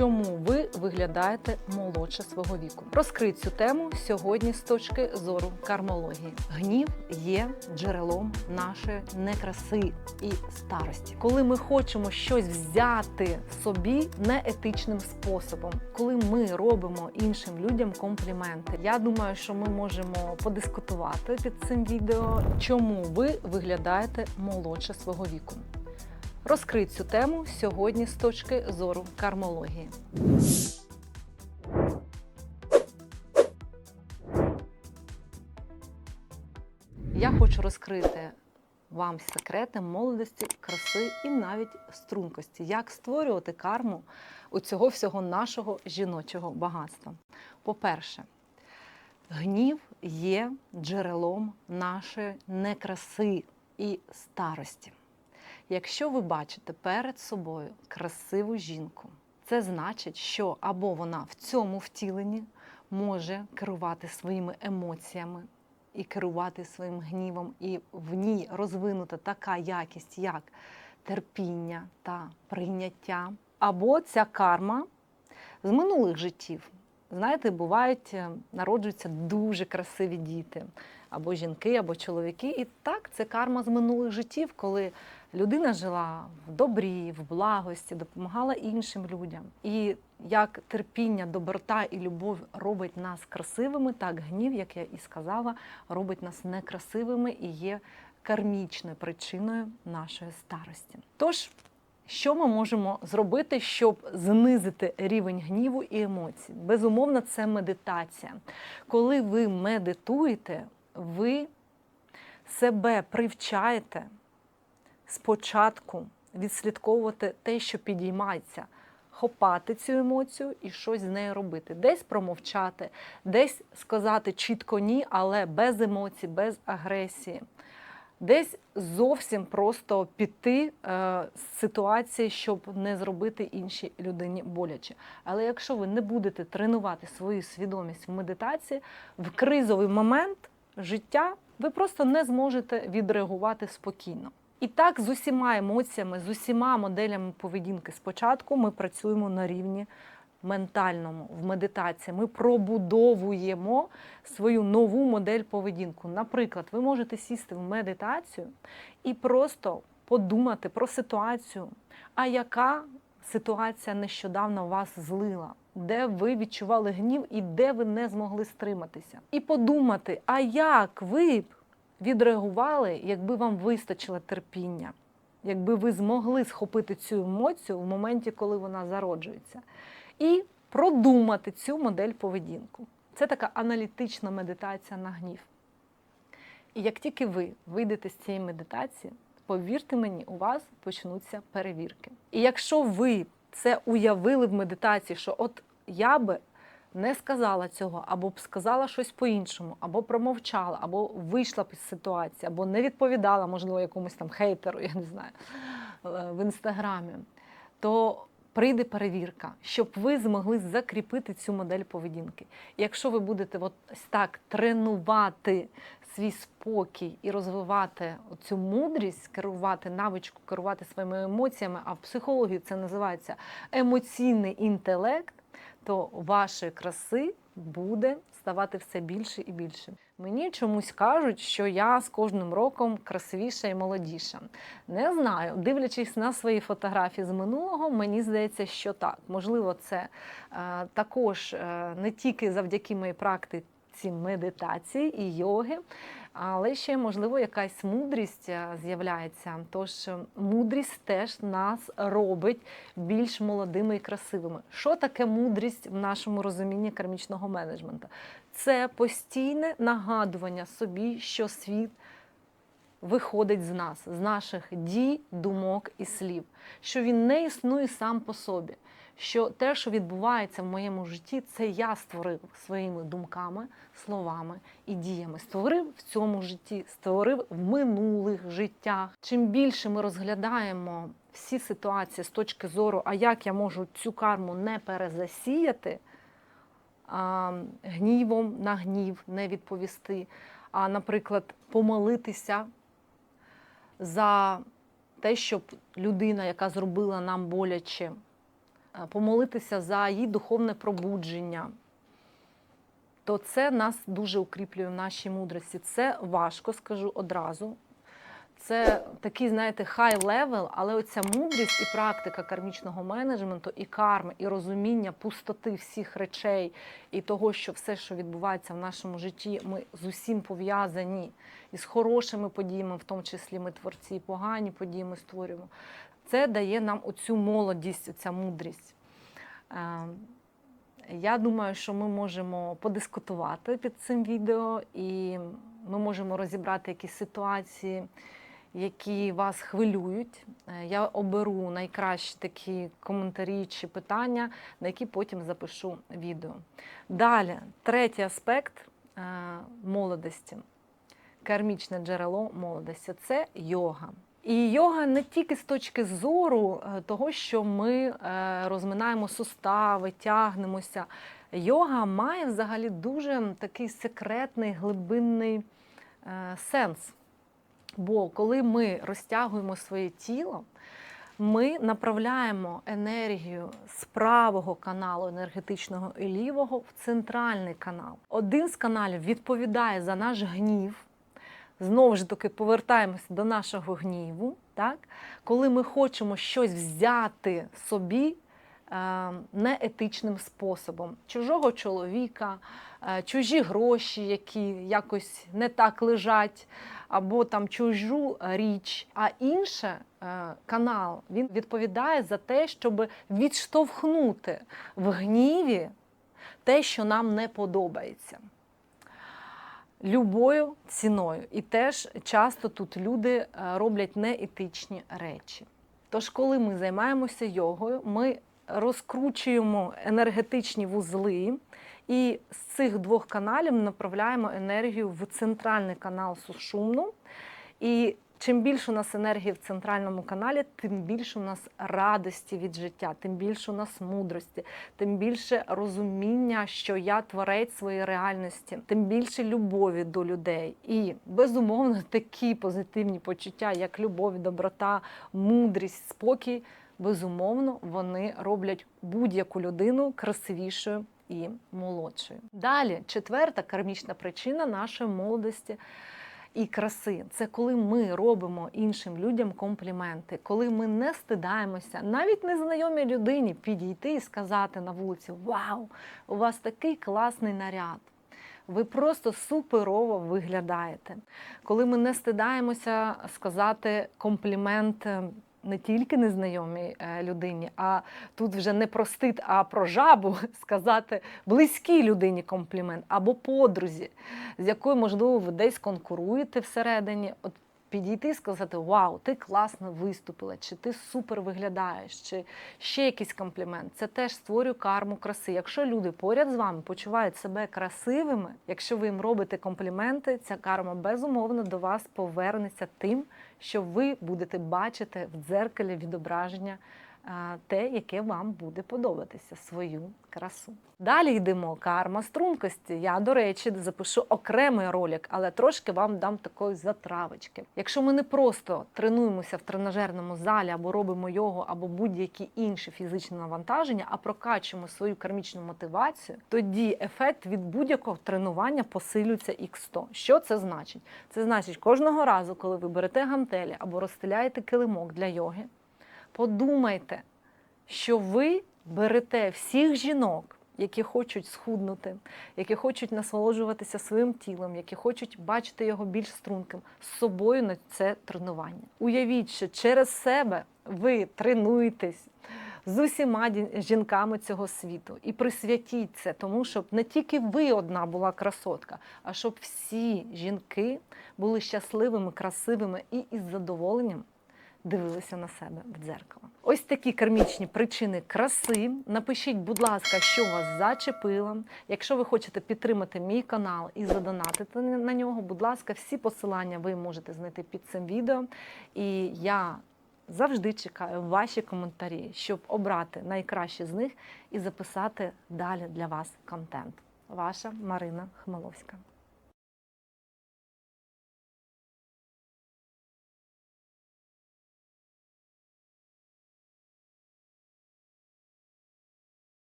чому ви виглядаєте молодше свого віку. Розкрий цю тему сьогодні з точки зору кармології. Гнів є джерелом нашої некраси і старості. Коли ми хочемо щось взяти собі неетичним способом, коли ми робимо іншим людям компліменти. Я думаю, що ми можемо подискутувати під цим відео, чому ви виглядаєте молодше свого віку. Розкрий цю тему сьогодні з точки зору кармології. Я хочу розкрити вам секрети молодості, краси і навіть стрункості, як створювати карму у цього всього нашого жіночого багатства. По-перше, гнів є джерелом нашої некраси і старості. Якщо ви бачите перед собою красиву жінку, це значить, що або вона в цьому втіленні може керувати своїми емоціями і керувати своїм гнівом, і в ній розвинута така якість, як терпіння та прийняття, або ця карма з минулих життів. Знаєте, бувають, е, народжуються дуже красиві діти, або жінки, або чоловіки. І так, це карма з минулих життів, коли людина жила в добрі, в благості, допомагала іншим людям. І як терпіння, доброта і любов робить нас красивими, так гнів, як я і сказала, робить нас некрасивими і є кармічною причиною нашої старості. Тож, що ми можемо зробити, щоб знизити рівень гніву і емоцій? Безумовно, це медитація. Коли ви медитуєте, ви себе привчаєте спочатку відслідковувати те, що підіймається, хопати цю емоцію і щось з нею робити. Десь промовчати, десь сказати чітко ні, але без емоцій, без агресії. Десь зовсім просто піти е, з ситуації, щоб не зробити іншій людині боляче. Але якщо ви не будете тренувати свою свідомість в медитації, в кризовий момент життя ви просто не зможете відреагувати спокійно. І так з усіма емоціями, з усіма моделями поведінки спочатку ми працюємо на рівні ментальному в медитації. Ми пробудовуємо свою нову модель поведінку. Наприклад, ви можете сісти в медитацію і просто подумати про ситуацію, а яка ситуація нещодавно вас злила, де ви відчували гнів і де ви не змогли стриматися. І подумати, а як ви б відреагували, якби вам вистачило терпіння, якби ви змогли схопити цю емоцію в моменті, коли вона зароджується, і продумати цю модель поведінку. Це така аналітична медитація на гнів. І як тільки ви вийдете з цієї медитації, повірте мені, у вас почнуться перевірки. І якщо ви це уявили в медитації, що от я би не сказала цього, або б сказала щось по-іншому, або промовчала, або вийшла із ситуації, або не відповідала, можливо, якомусь там хейтеру, я не знаю, е, в інстаграмі, то прийде перевірка, щоб ви змогли закріпити цю модель поведінки. Якщо ви будете от так тренувати свій спокій і розвивати цю мудрість, керувати навичку, керувати своїми емоціями, а в психології це називається емоційний інтелект, то вашої краси буде ставати все більше і більше. Мені чомусь кажуть, що я з кожним роком красивіша і молодіша. Не знаю, дивлячись на свої фотографії з минулого, мені здається, що так. Можливо, це е, також е, не тільки завдяки моїй практиці медитації і йоги, але ще, можливо, якась мудрість е, з'являється. Тож е, мудрість теж нас робить більш молодими і красивими. Що таке мудрість в нашому розумінні кармічного менеджменту? Це постійне нагадування собі, що світ виходить з нас, з наших дій, думок і слів, що він не існує сам по собі. Що те, що відбувається в моєму житті, це я створив своїми думками, словами і діями. Створив в цьому житті, створив в минулих життях. Чим більше ми розглядаємо всі ситуації з точки зору, а як я можу цю карму не перезасіяти, а, гнівом на гнів не відповісти, а, наприклад, помолитися за те, щоб людина, яка зробила нам боляче, е, помолитися за її духовне пробудження, то це нас дуже укріплює в нашій мудрості. Це важко, скажу одразу. Це такий, знаєте, хай левел, але оця мудрість і практика кармічного менеджменту, і карми, і розуміння пустоти всіх речей, і того, що все, що відбувається в нашому житті, ми з усім пов'язані і з хорошими подіями, в тому числі ми творці, і погані події ми створюємо. Це дає нам оцю молодість, ця мудрість. Е, Я думаю, що ми можемо подискутувати під цим відео, і ми можемо розібрати якісь ситуації, які вас хвилюють. Е, Я оберу найкращі такі коментарі чи питання, на які потім запишу відео. Далі, третій аспект е, молодості, кармічне джерело молодості це йога. І йога не тільки з точки зору е, того, що ми розминаємо сустави, тягнемося. Йога має взагалі дуже такий секретний глибинний сенс. Бо коли ми розтягуємо своє тіло, ми направляємо енергію з правого каналу енергетичного і лівого в центральний канал. Один з каналів відповідає за наш гнів. Знову ж таки повертаємося до нашого гніву. Так? Коли ми хочемо щось взяти собі неетичним способом, чужого чоловіка, е, чужі гроші, які якось не так лежать, або там чужу річ. А інше е, канал він відповідає за те, щоб відштовхнути в гніві те, що нам не подобається. Любою ціною. І теж часто тут люди е, роблять неетичні речі. Тож, коли ми займаємося йогою, ми розкручуємо енергетичні вузли, і з цих двох каналів направляємо енергію в центральний канал сушумну. І чим більше у нас енергії в центральному каналі, тим більше у нас радості від життя, тим більше у нас мудрості, тим більше розуміння, що я творець своєї реальності, тим більше любові до людей. І безумовно такі позитивні почуття, як любов, доброта, мудрість, спокій, безумовно, вони роблять будь-яку людину красивішою і молодшою. Далі, четверта кармічна причина нашої молодості і краси це коли ми робимо іншим людям компліменти, коли ми не стидаємося, навіть незнайомій людині підійти і сказати на вулиці: Вау, у вас такий класний наряд! Ви просто суперово виглядаєте. Коли ми не стидаємося сказати комплімент не тільки незнайомій е, людині, а тут вже не про стид, а про жабу сказати близькій людині комплімент або подрузі, з якою, можливо, ви десь конкуруєте всередині. От підійти і сказати: Вау, ти класно виступила, чи ти супер виглядаєш, чи ще якийсь комплімент. Це теж створює карму краси. Якщо люди поряд з вами почувають себе красивими, якщо ви їм робите компліменти, ця карма безумовно до вас повернеться тим, що ви будете бачити в дзеркалі відображення те, яке вам буде подобатися, свою красу. Далі йдемо карма стрункості. Я, до речі, запишу окремий ролик, але трошки вам дам такої затравочки. Якщо ми не просто тренуємося в тренажерному залі або робимо йогу, або будь-які інші фізичні навантаження, а прокачуємо свою кармічну мотивацію, тоді ефект від будь-якого тренування посилюється x100. Що це значить? Це значить, кожного разу, коли ви берете гантелі або розстеляєте килимок для йоги, подумайте, що ви берете всіх жінок, які хочуть схуднути, які хочуть насолоджуватися своїм тілом, які хочуть бачити його більш струнким, з собою на це тренування. Уявіть, що через себе ви тренуєтесь. З усіма жінками цього світу і присвятіть це, тому щоб не тільки ви одна була красотка, а щоб всі жінки були щасливими, красивими і із задоволенням дивилися на себе в дзеркало. Ось такі кармічні причини краси. Напишіть, будь ласка, що вас зачепило. Якщо ви хочете підтримати мій канал і задонатити на нього, будь ласка, всі посилання ви можете знайти під цим відео. І я завжди чекаю ваші коментарі, щоб обрати найкращі з них і записати далі для вас контент. Ваша Марина Хмеловська.